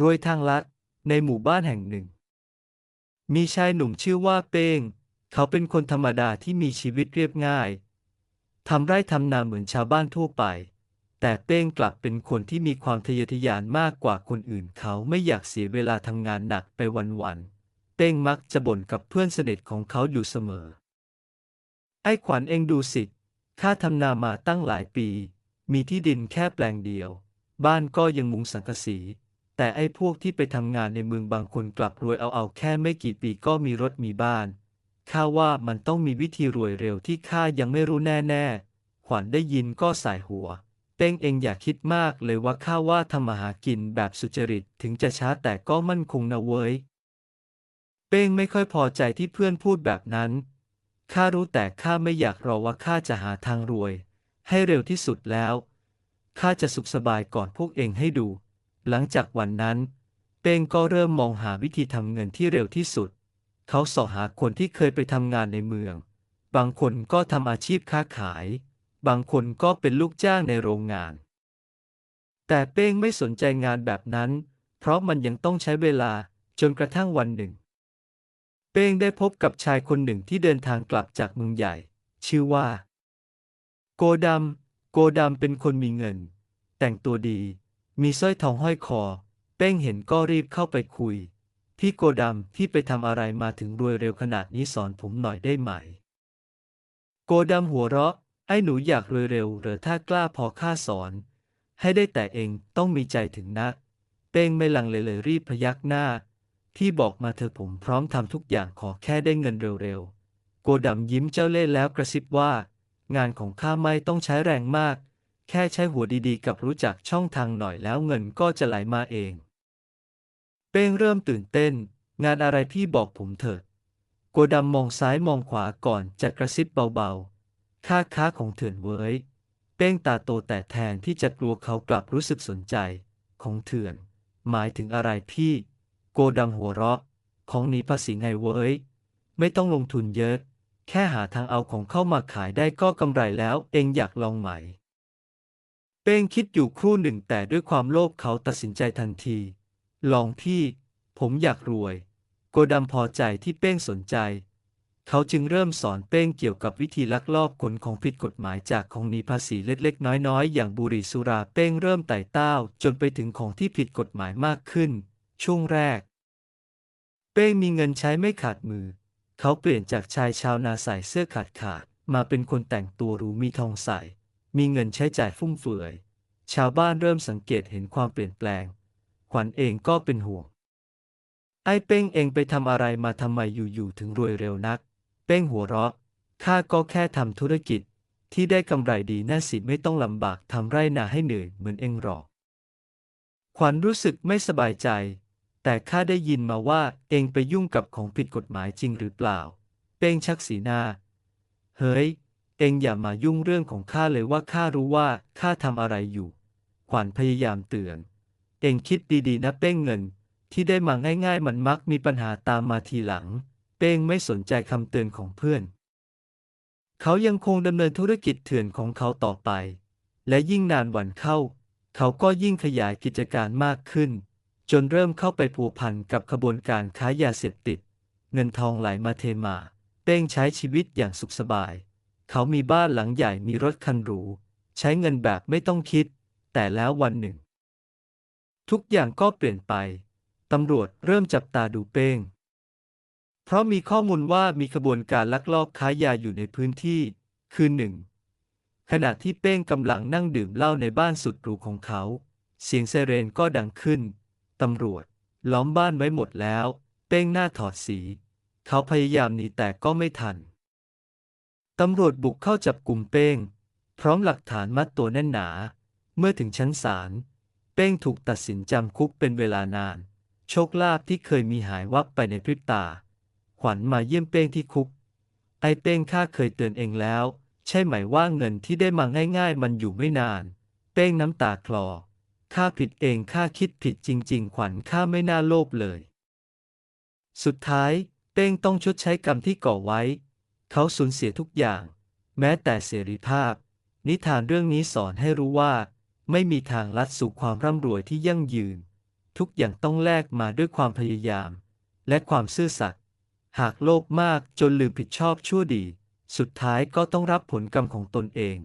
รวยทางลัด ในหมู่บ้านแห่งหนึ่ง มีชายหนุ่มชื่อว่าเป้ง เขาเป็นคนธรรมดาที่มีชีวิตเรียบง่าย ทำไร่ทำนาเหมือนชาวบ้านทั่วไป แต่เป้งกลับเป็นคนที่มีความทะเยอทะยานมากกว่าคนอื่น เขาไม่อยากเสียเวลาทำงานหนักไปวันๆ เป้งมักจะบ่นกับเพื่อนสนิทของเขาอยู่เสมอ ไอ้ขวัญเองดูสิ ข้าทำนามาตั้งหลายปี มีที่ดินแค่แปลงเดียว บ้านก็ยังมุงสังกะสี แต่ไอ้พวกที่ไปทำงานในเมืองบางคนกลับรวยเอาเอาแค่ไม่กี่ปีก็มีรถมีบ้านข้าว่ามันต้องมีวิธีรวยเร็วที่ข้ายังไม่รู้แน่ๆ ขวัญได้ยินก็สายหัว เป้งเองอย่าคิดมากเลยว่าข้าว่าทำมาหากินแบบสุจริตถึงจะช้าแต่ก็มั่นคงนะเว้ย เป้งไม่ค่อยพอใจที่เพื่อนพูดแบบนั้น ข้ารู้แต่ข้าไม่อยากรอว่าข้าจะหาทางรวย ให้เร็วที่สุดแล้ว ข้าจะสุขสบายก่อนพวกเองให้ดู หลังจากวันนั้น เป้งก็เริ่มมองหาวิธีทำเงินที่เร็วที่สุด เขาสอหาคนที่เคยไปทำงานในเมือง บางคนก็ทำอาชีพค้าขาย บางคนก็เป็นลูกจ้างในโรงงาน แต่เป้งไม่สนใจงานแบบนั้น เพราะมันยังต้องใช้เวลาจนกระทั่งวันหนึ่ง เป้งได้พบกับชายคนหนึ่งที่เดินทางกลับจากเมืองใหญ่ ชื่อว่า โกดำโกดำเป็นคนมีเงิน แต่งตัวดี มีสร้อยทองห้อยคอ เป้งเห็นก็รีบเข้าไปคุย พี่โกดำพี่ไปทำอะไรมาถึงรวยเร็วขนาดนี้สอนผมหน่อยได้ไหม โกดำหัวเราะ ไอ้หนูอยากรวยเร็วหรือถ้ากล้าพอข้าสอน ให้ได้แต่เองต้องมีใจถึงนะ เป้งไม่ลังเลเลยรีบพยักหน้า พี่บอกมาเถอผมพร้อมทำทุกอย่างขอแค่ได้เงินเร็วๆ โกดำยิ้มเจ้าเล่ห์แล้วกระซิบว่า งานของข้าไม่ต้องใช้แรงมาก แค่ใช้หัวดีๆ กับรู้จักช่องทางหน่อยแล้วเงินก็จะไหลมาเอง เป้งเริ่มตื่นเต้น งานอะไรพี่บอกผมเถิดโกดำมองซ้ายมองขวาก่อนจะกระซิบเบาๆ ค่าค้าของเถื่อนเว้ย เป้งตาโตแต่แทนที่จะกลัวเขากลับรู้สึกสนใจ ของเถื่อน หมายถึงอะไรพี่ โกดำหัวเราะ ของหนีภาษีไงเว้ย ไม่ต้องลงทุนเยอะ แค่หาทางเอาของเข้ามาขายได้ก็กำไรแล้วเองอยากลองไหม เป้งคิดอยู่ครู่หนึ่งแต่ด้วยความโลภเขาตัดสินใจทันที ลองพี่ ผมอยากรวย โกดำพอใจที่เป้งสนใจ เขาจึงเริ่มสอนเป้งเกี่ยวกับวิธีลักลอบขนของผิดกฎหมายจากของหนีภาษีเล็กๆ น้อยๆ อย่างบุหรี่สุราเป้งเริ่มไต่เต้าจนไปถึงของที่ผิดกฎหมายมากขึ้น ช่วงแรก เป้งมีเงินใช้ไม่ขาดมือ เขาเปลี่ยนจากชายชาวนาใส่เสื้อขาดขาดๆมาเป็นคนแต่งตัวหรูมีทองใส่ มีเงินใช้จ่ายฟุ่มเฟือย ชาวบ้านเริ่มสังเกตเห็นความเปลี่ยนแปลง ขวัญเองก็เป็นห่วง ไอ้เป้งเองไปทำอะไรมาทำไมอยู่ๆถึงรวยเร็วนัก เป้งหัวเราะ ข้าก็แค่ทำธุรกิจที่ได้กำไรดีน่าสิไม่ต้องลำบากทำไร่นาให้เหนื่อยเหมือนเองหรอก ขวัญรู้สึกไม่สบายใจ แต่ข้าได้ยินมาว่าเองไปยุ่งกับของผิดกฎหมายจริงหรือเปล่า เป้งชักสีหน้า เฮ้ย เองอย่ามายุ่งเรื่องของข้าเลยว่าข้ารู้ว่าข้าทำอะไรอยู่ ขวัญพยายามเตือน เองคิดดีๆนะเป้งเงิน ที่ได้มาง่าย ๆ มันมักมีปัญหาตามมาทีหลัง เป้งไม่สนใจคำเตือนของเพื่อน เขายังคงดำเนินธุรกิจเถื่อนของเขาต่อไป และยิ่งนานวันเข้า เขาก็ยิ่งขยายกิจการมากขึ้น จนเริ่มเข้าไปผูกพันกับขบวนการค้ายาเสพติด เงินทองไหลมาเทมา เป้งใช้ชีวิตอย่างสุขสบาย เขามีบ้านหลังใหญ่มีรถคันหรู ใช้เงินแบบไม่ต้องคิด แต่แล้ววันหนึ่ง ทุกอย่างก็เปลี่ยนไป ตำรวจเริ่มจับตาดูเป้ง เพราะมีข้อมูลว่ามีขบวนการลักลอบค้ายาอยู่ในพื้นที่ คืนหนึ่ง ขณะที่เป้งกำลังนั่งดื่มเหล้าในบ้านสุดหรูของเขา เสียงไซเรนก็ดังขึ้น ตำรวจล้อมบ้านไว้หมดแล้ว เป้งหน้าถอดสี เขาพยายามหนีแต่ก็ไม่ทัน ตำรวจบุกเข้าจับกลุ่มเป้ง พร้อมหลักฐานมัดตัวแน่นหนา เมื่อถึงชั้นศาล เป้งถูกตัดสินจำคุกเป็นเวลานาน โชคลาภที่เคยมีหายวับไปในพริบตา ขวัญมาเยี่ยมเป้งที่คุก ไอ้เป้งข้าเคยเตือนเองแล้ว ใช่ไหมว่าเงินที่ได้มาง่าย ๆ มันอยู่ไม่นาน เป้งน้ำตาคลอ ข้าผิดเองข้าคิดผิดจริง ๆ ขวัญข้าไม่น่าโลภเลย สุดท้าย เป้งต้องชดใช้กรรมที่ก่อไว้ เขาสูญเสียทุกอย่าง แม้แต่เสรีภาพ นิทานเรื่องนี้สอนให้รู้ว่า ไม่มีทางลัดสู่ความร่ำรวยที่ยั่งยืน ทุกอย่างต้องแลกมาด้วยความพยายาม และความซื่อสัตย์หากโลภมากจนลืมผิดชอบชั่วดี สุดท้ายก็ต้องรับผลกรรมของตนเอง